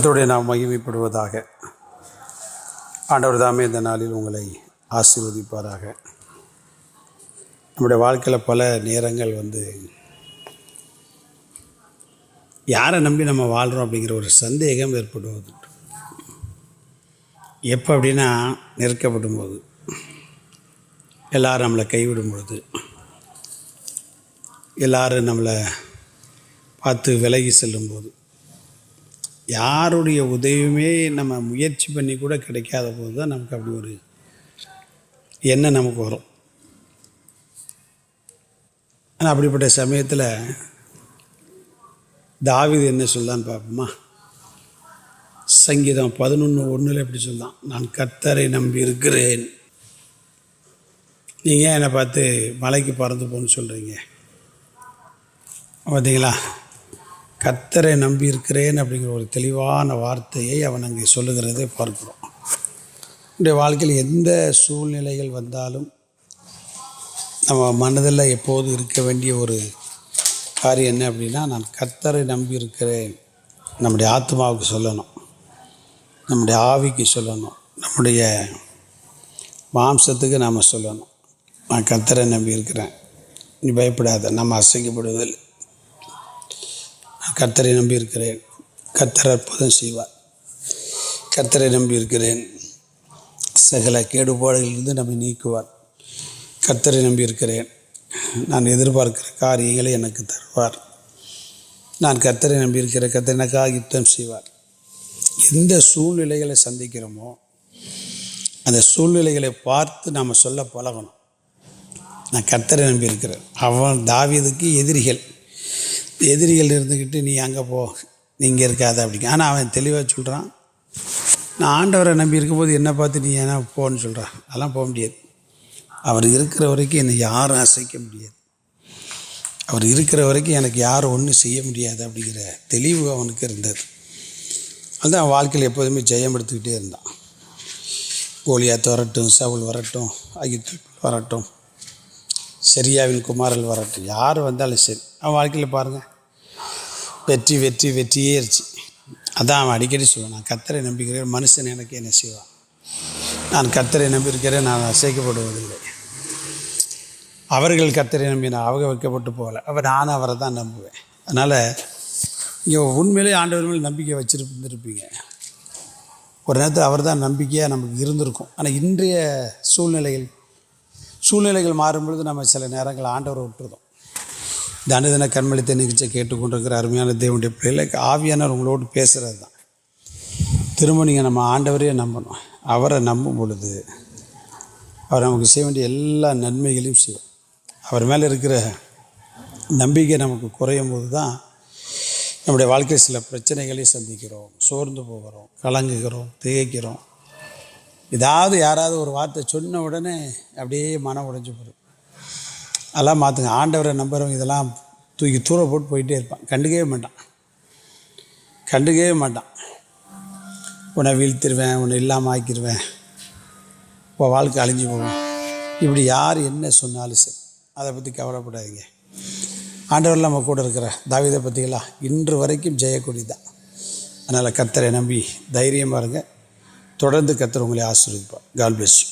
கர்த்தருடைய நாம் மகிமைப்படுவதாக. ஆண்டவர் தாமே இந்த நாளில் உங்களை ஆசீர்வதிப்பாராக. நம்முடைய வாழ்க்கையில் பல நேரங்கள் வந்து யாரை நம்பி நம்ம வாழ்கிறோம் அப்படிங்கிற ஒரு சந்தேகம் ஏற்படுவது. எப்போ அப்படின்னா நெருக்கப்படும் போது. எல்லாரும் நம்மளை கைவிடும் பொழுது. எல்லோரும் நம்மளை பார்த்து விலகி செல்லும்போது யாருடைய உதவியுமே நம்ம முயற்சி பண்ணி கூட கிடைக்காத போது தான் நமக்கு அப்படி ஒரு எண்ணம் நமக்கு வரும். ஆனால் அப்படிப்பட்ட சமயத்தில் தாவிது என்ன சொல்லான்னு பார்ப்போமா? சங்கீதம் பதினொன்று ஒன்றில் எப்படி சொல்லலாம் நான் கத்தரை நம்பி இருக்கிறேன். நீங்கள் என்னை பார்த்து மலைக்கு பறந்து போன்னு சொல்கிறீங்க பார்த்தீங்களா? கத்தரை நம்பி இருக்கிறேன் அப்படிங்கிற ஒரு தெளிவான வார்த்தையை அவன் அங்கே சொல்லுகிறதை பார்க்குறோம். என்னுடைய வாழ்க்கையில் எந்த சூழ்நிலைகள் வந்தாலும் நம்ம மனதில் எப்போது இருக்க வேண்டிய ஒரு காரியம் என்ன அப்படின்னா நான் கத்தரை நம்பி இருக்கிறேன் நம்முடைய ஆத்மாவுக்கு சொல்லணும். நம்முடைய ஆவிக்கு சொல்லணும். நம்முடைய மாம்சத்துக்கு நாம் சொல்லணும். நான் கத்தரை நம்பி இருக்கிறேன் நீ பயப்படாத. நம்ம அசைக்கப்படுவதில்லை. நான் கர்த்தரை நம்பி இருக்கிறேன் கர்த்தர் அற்புதம் செய்வார். கர்த்தரை நம்பி இருக்கிறேன் சகல கேடுபாடுகளிலிருந்து நம்மை நீக்குவார். கர்த்தரை நம்பி இருக்கிறேன் நான் எதிர்பார்க்கிற காரியங்களை எனக்கு தருவார். நான் கர்த்தரை நம்பியிருக்கிற கர்த்தர் எனக்காக யுத்தம் செய்வார். எந்த சூழ்நிலைகளை சந்திக்கிறோமோ அந்த சூழ்நிலைகளை பார்த்து நாம் சொல்ல பழகணும். நான் கர்த்தரை நம்பி இருக்கிறேன் அவன் தாவியதுக்கு எதிரிகள். எதிரிகள் இருந்துக்கிட்டு நீ அங்கே போ நீங்கள் இருக்காத அப்படிங்க. ஆனால் அவன் தெளிவாக சொல்கிறான் நான் ஆண்டவரை நம்பி இருக்கும்போது என்னை பார்த்து நீ ஏன்னா போன்னு சொல்கிறான் அதெல்லாம் போக முடியாது. அவர் இருக்கிற வரைக்கும் என்னை யாரும் அசைக்க முடியாது. அவர் இருக்கிற வரைக்கும் எனக்கு யாரும் ஒன்றும் செய்ய முடியாது அப்படிங்கிற தெளிவு அவனுக்கு இருந்தது. அதுதான் அவன் வாழ்க்கையில் எப்போதுமே ஜெயம் எடுத்துக்கிட்டே இருந்தான். கோலியாத் வரட்டும் சவுல் வரட்டும் அகித் வரட்டும் சரியாவின் குமாரல் வரட்டும். யார் வந்தாலும் சரி. அவன் வாழ்க்கையில் பாருங்கள் வெற்றி வெற்றி வெற்றியே இருச்சு அதான் அவன் அடிக்கடி சொல்லுவான் நான் கத்தரை நம்பிக்கிறேன் மனுஷன் எனக்கு என்ன செய்வான்? நான் கத்தரை நம்பியிருக்கிறேன் நான் அசைக்கப்படுவதில்லை. அவர்கள் கத்தரை நம்பி நான் அவங்க வைக்கப்பட்டு போகலை. அப்போ நானும் அவரை தான் நம்புவேன். அதனால் இங்கே உண்மையிலே ஆண்டவர் மேலே நம்பிக்கை வச்சுருந்துருப்பீங்க. ஒரு நேரத்தில் அவர் தான் நம்பிக்கையாக நமக்கு இருந்திருக்கும். ஆனால் இன்றைய சூழ்நிலைகள் சூழ்நிலைகள் மாறும் பொழுது நம்ம சில நேரங்கள் ஆண்டவரை விட்டுருதோம் தனதின அனுதின கண்மளித்த நிகழ்ச்சியை கேட்டுக்கொண்டிருக்கிற அருமையான தேவனுடைய பிள்ளைகளுக்கு ஆவியானவர் உங்களோடு பேசுகிறது தான் திரும்ப நீங்கள் நம்ம ஆண்டவரையே நம்பணும். அவரை நம்பும் பொழுது அவர் நமக்கு செய்ய வேண்டிய எல்லா நன்மைகளையும் செய்யும் அவர் மேலே இருக்கிற நம்பிக்கை நமக்கு குறையும் போது தான் நம்முடைய வாழ்க்கையில் சில பிரச்சனைகளை சந்திக்கிறோம் சோர்ந்து போகிறோம் கலங்குகிறோம் திகைக்கிறோம். ஏதாவது யாராவது ஒரு வார்த்தை சொன்ன உடனே அப்படியே மனம் உடைஞ்சு போயிடும் அதெல்லாம் மாற்றுங்க ஆண்டவரை நம்புறவங்க இதெல்லாம் தூக்கி தூர போட்டு போயிட்டே இருப்பான். கண்டுக்கவே மாட்டான். கண்டுக்கவே மாட்டான். உன்னை வீழ்த்திடுவேன் உன்னை இல்லாமல் ஆக்கிடுவேன் உன் வாழ்க்கை அழிஞ்சு போகும். இப்படி யார் என்ன சொன்னாலும் சரி அதை பற்றி கவலைப்படாதீங்க. ஆண்டவர் நம்ம கூட இருக்கிற தாவிதை பற்றிகளா இன்று வரைக்கும் ஜெயக்கொடி தான் அதனால் கத்தரை நம்பி தைரியமாக இருங்க தொடர்ந்து கத்தர் உங்களை ஆசீர்வதிப்பார். கால் பிளஸ் யூ